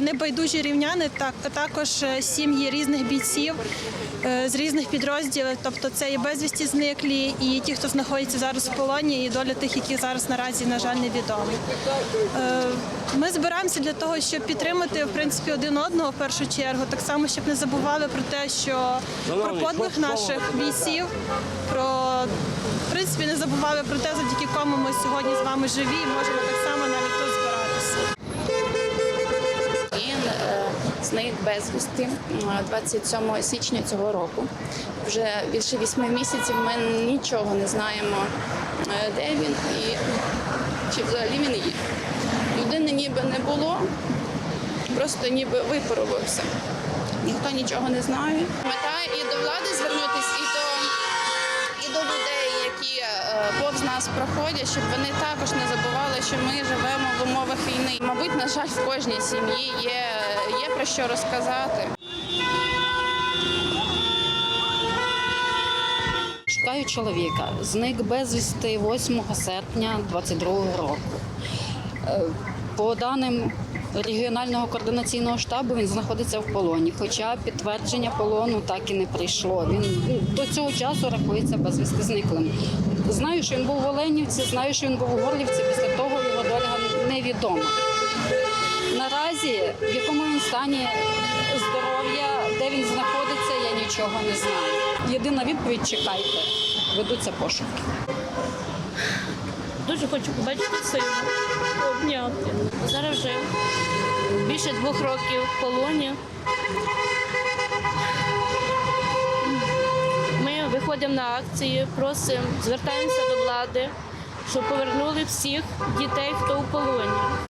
небайдужі рівняни, так також е, сім'ї різних бійців е, з різних підрозділів. Тобто це і безвісті зниклі, і ті, хто знаходиться зараз в полоні, і доля тих, які зараз наразі на жаль невідома. Е, Ми збираємося для того, щоб підтримати в принципі один одного в першу чергу, так само, щоб не забували про те, що про подвиг наших бійців, про в принципі не забували про те, завдяки кому ми сьогодні з вами живі і можемо так само зник безвісти е, 27 січня цього року. Вже більше вісьми місяців ми нічого не знаємо, е, де він і чи взагалі він є. Людини ніби не було, просто ніби випарувався. Ніхто нічого не знає. Мета і до влади звернутися, і до нас проходять, щоб вони також не забували, що ми живемо в умовах війни. Мабуть, на жаль, в кожній сім'ї є, є про що розказати. Шукаю чоловіка. Зник безвісти 8 серпня 22 року. Е, По даним регіонального координаційного штабу він знаходиться в полоні, хоча підтвердження полону так і не прийшло. Він ну, до цього часу рахується безвісти зниклим. Знаю, що він був в Оленівці, знаю, що він був у Горлівці. Після того його доля невідома. Наразі в якому він стані здоров'я, де він знаходиться, я нічого не знаю. Єдина відповідь чекайте, ведуться пошуки. Дуже хочу побачити сина, обняти. Зараз вже більше двох років в полоні. Ми виходимо на акції, просимо, звертаємося до влади, щоб повернули всіх дітей, хто у полоні.